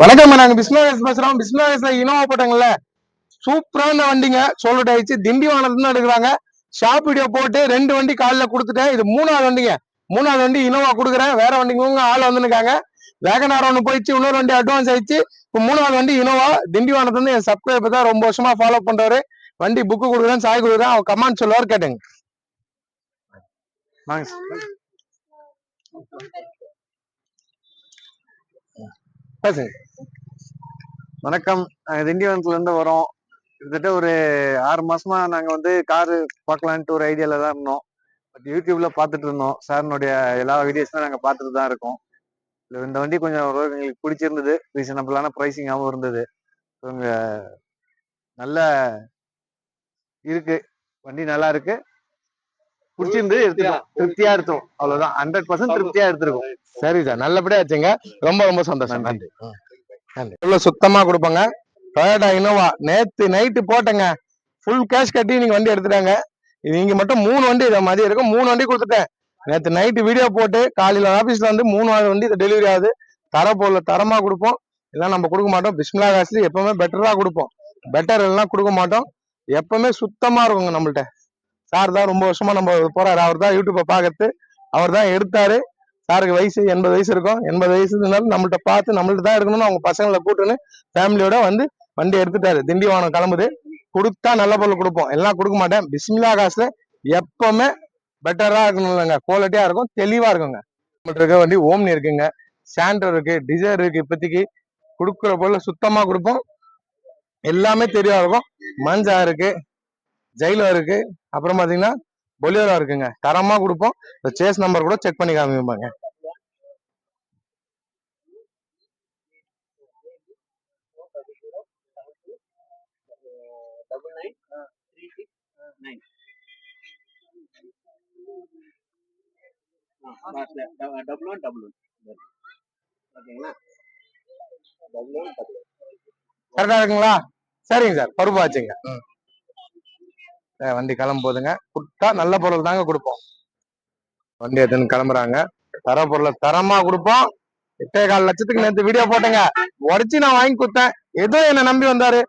வணக்கம் நாங்க பிஸ்னஸ் பேசுறோம் பிஸ்னஸ் இனோவா போட்டாங்கல்ல சூப்பரான வண்டிங்க. சோல்ட் ஆயிடுச்சு திண்டிவனத்துல இருந்து எடுக்கிறாங்க. ஷாப் வீடியோ போட்டு ரெண்டு வண்டி காலைல கொடுத்துட்டேன். இது மூணாவது வண்டிங்க. மூணாவது வண்டி இனோவா கொடுக்குறேன். வேற வண்டிங்க ஆள் வந்துருக்காங்க வேகனார் ஒன்று போயிடுச்சு இன்னொரு வண்டி அட்வான்ஸ் ஆயிடுச்சு. இப்போ மூணாவது வண்டி இனோவா. திண்டிவனத்துல இருந்து என் சப்ஸ்கிரைபர் தான் ரொம்ப வருஷமா ஃபாலோ பண்றாரு வண்டி புக்கு கொடுக்குறேன் சாய் கொடுக்குறேன். அவர் கமெண்ட் சொல்லுவார் கேட்டுங்க. பேசுங்க வணக்கம். நாங்கள் திண்டிவனத்துல இருந்து வரோம். கிட்டத்தட்ட ஒரு ஆறு மாசமா நாங்க வந்து காரு பார்க்கலான்ட்டு ஒரு ஐடியால தான் இருந்தோம். பட் யூடியூப்ல பார்த்துட்டு இருந்தோம். சாரினுடைய எல்லா வீடியோஸும் நாங்க பார்த்துட்டு தான் இருக்கோம். இந்த வண்டி கொஞ்சம் எங்களுக்கு பிடிச்சிருந்தது. ரீசனபிளான ப்ரைஸிங்காகவும் இருந்தது. இவங்க நல்ல இருக்கு. வண்டி நல்லா இருக்கு. பிடிச்சிருந்து எடுத்துட்டோம் திருப்தியா எடுத்தோம் அவ்வளவுதான். ஹண்ட்ரட் பர்சன்ட் திருப்தியா எடுத்திருக்கோம். சரி சார். நல்லபடியா வச்சுங்க ரொம்ப ரொம்ப சந்தோஷம். நன்றி. நன்றி. இவ்வளவு சுத்தமா கொடுப்பாங்க? டொயோட்டா இனோவா நேத்து நைட்டு போட்டேங்க. ஃபுல் கேஷ் கட்டி நீங்க வண்டி எடுத்துட்டாங்க. நீங்க மட்டும் மூணு வண்டி இதை மதியம் இருக்கும் மூணு வண்டி கொடுத்துட்டேன். நேத்து நைட்டு வீடியோ போட்டு காலையில ஆபீஸ்ல வந்து மூணு வண்டி இது டெலிவரி ஆகுது. தர பொருளை தரமா கொடுப்போம். இதெல்லாம் நம்ம கொடுக்க மாட்டோம். பிஸ்மிலா காசுல எப்பவுமே பெட்டரா கொடுப்போம். பெட்டர் எல்லாம் கொடுக்க மாட்டோம். எப்பவுமே சுத்தமா இருக்குங்க நம்மள்ட்ட. சார் தான் ரொம்ப வருஷமா நம்ம போறாரு. அவர் தான் யூடியூப்பை பார்க்கறது. அவர் தான் எடுத்தாரு. சாருக்கு வயசு எண்பது வயசு இருக்கும். எண்பது வயசு இருந்தாலும் நம்மள்ட்ட பார்த்து நம்மள்ட்ட தான் எடுக்கணும்னு அவங்க பசங்களை கூட்டுன்னு ஃபேமிலியோட வந்து வண்டி எடுத்துட்டாரு. திண்டிவானம் கிளம்புது. கொடுத்தா நல்ல பொருள் கொடுப்போம். எல்லாம் கொடுக்க மாட்டேன். பிஸ்மிலா காசுல எப்பவுமே பெட்டரா இருக்கணும்லங்க குவாலிட்டியா இருக்கும். தெளிவா இருக்குங்க. நம்மள்ட்ட இருக்க வண்டி ஓம்னி இருக்குங்க. சாண்டர் இருக்கு டிசைர் இருக்கு இப்போதைக்கு. கொடுக்குற பொருள் சுத்தமா கொடுப்போம். எல்லாமே தெளிவா இருக்கும். மஞ்சா இருக்கு. ஜெயிலோ இருக்கு. அப்புறம் பாத்தீங்கன்னா பொலியோரா இருக்குங்க. தரமா கொடுப்போம். இந்த சேஸ் நம்பர் கூட செக் பண்ணி காமிப்பாங்க டபுள் ஒன் டபுள் ஒன் ஓகேங்களா டபுள் ஒன் டபுள் கரெக்டா இருக்குங்களா? சரிங்க சார். பருப்பு ஆச்சுங்க ம். வண்டி கிளம்ப போதுங்க கொடுத்தா நல்ல பொருள் தாங்க கொடுப்போம். வண்டி எடுத்துன்னு கிளம்புறாங்க. தர பொருளை தரமா கொடுப்போம். எட்டே கால் லட்சத்துக்கு நேற்று வீடியோ போட்டேங்க. உடச்சி நான் வாங்கி கொடுத்தேன். ஏதோ என்னை நம்பி வந்தாரு.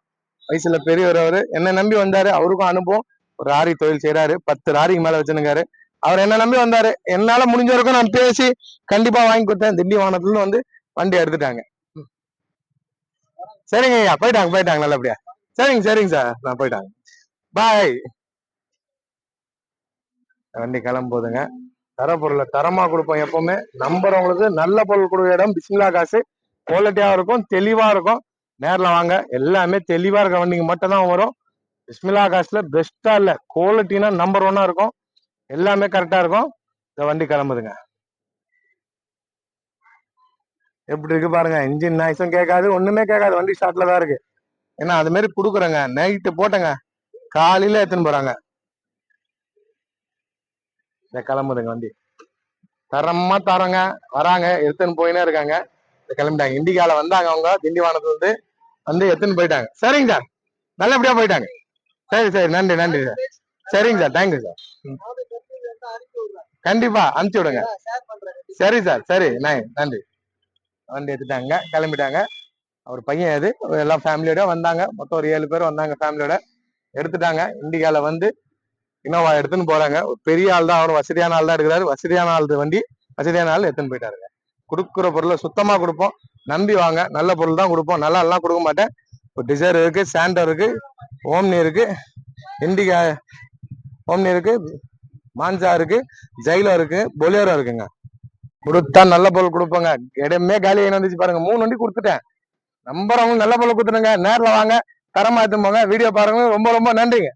வயசுல பெரியவர் அவரு. என்னை நம்பி வந்தாரு. அவருக்கும் அனுபவம் ஒரு லாரி தொழில் செய்யறாரு பத்து லாரிக்கு மேல வச்சுருக்காரு. அவர் என்ன நம்பி வந்தாரு. என்னால முடிஞ்ச வரைக்கும் நான் பேசி கண்டிப்பா வாங்கி கொடுத்தேன். திண்டிவனத்துல இருந்து வந்து வண்டி எடுத்துட்டாங்க. சரிங்க ஐயா. போயிட்டாங்க போயிட்டாங்க. நல்லபடியா. சரிங்க சரிங்க சார். நான் போயிட்டாங்க. பாய் வண்டி கிளம்புதுங்க. தர பொருளை தரமா கொடுப்போம் எப்பவுமே. நம்புறவங்களுக்கு நல்ல பொருள் கொடுக்குற இடம் பிஸ்மிலா காசு. குவாலிட்டியா இருக்கும் தெளிவா இருக்கும். நேரில் வாங்க. எல்லாமே தெளிவா இருக்க வண்டிங்க மட்டும் தான் வரும். பிஸ்மிலா காசுல பெஸ்டா இல்ல. குவாலிட்டினா நம்பர் ஒன்னா இருக்கும். எல்லாமே கரெக்டா இருக்கும். இந்த வண்டி கிளம்புதுங்க. எப்படி இருக்கு பாருங்க. இன்ஜின் நாய்ஸும் கேட்காது. ஒண்ணுமே கேட்காது. வண்டி ஸ்டார்ட்ல தான் இருக்கு. ஏன்னா அது மாதிரி கொடுக்குறேங்க. நைட்டு போட்டேங்க. காலையில எடுத்துன்னு போறாங்க இந்த கிளம்புதுங்க வண்டி. தரமா தரங்க. வராங்க. எடுத்துன்னு போயினே இருக்காங்க. கிளம்பிட்டாங்க. இண்டிகால வந்தாங்க அவங்க. திண்டிவானத்துல இருந்து வந்து எடுத்துன்னு போயிட்டாங்க. சரிங்க சார். நல்லபடியா போயிட்டாங்க. சரி சரி. நன்றி நன்றி சார். சரிங்க சார். Thank you sir. கண்டிப்பா அனுப்பிச்சு விடுங்க. சரி சார். சரி. நை நன்றி. வண்டி எடுத்துட்டாங்க. கிளம்பிட்டாங்க. அவர் பையன் அது எல்லாம் ஃபேமிலியோட வந்தாங்க. மொத்தம் ஒரு ஏழு பேர் வந்தாங்க ஃபேமிலியோட எடுத்துட்டாங்க. இண்டிகால வந்து இனோவா எடுத்துன்னு போறாங்க. ஒரு பெரிய ஆள் தான். அவர் வசதியான ஆள் தான் எடுக்கிறாரு. வசதியான ஆள் வண்டி வசதியான ஆள் எடுத்துன்னு போயிட்டாருங்க. கொடுக்குற பொருளை சுத்தமா கொடுப்போம். நம்பி வாங்க. நல்ல பொருள் தான் கொடுப்போம். நல்லா எல்லாம் கொடுக்க மாட்டேன். இப்போ டிசைர் இருக்கு சாண்டர் இருக்கு ஓம்னி இருக்கு இண்டிகா ஓம்னி இருக்கு மாஞ்சா இருக்கு ஜெயிலோ இருக்கு பொலியரோ இருக்குங்க. கொடுத்தா நல்ல பொருள் கொடுப்போங்க. இடமே காலி ஆகி வந்துச்சு பாருங்க. மூணு வண்டி கொடுத்துட்டேன். நம்புறவங்க நல்ல பொருள் கொடுத்துருங்க நேரில் வாங்க. தரமா எடுத்துன்னு வீடியோ பாருங்க. ரொம்ப ரொம்ப நன்றிங்க.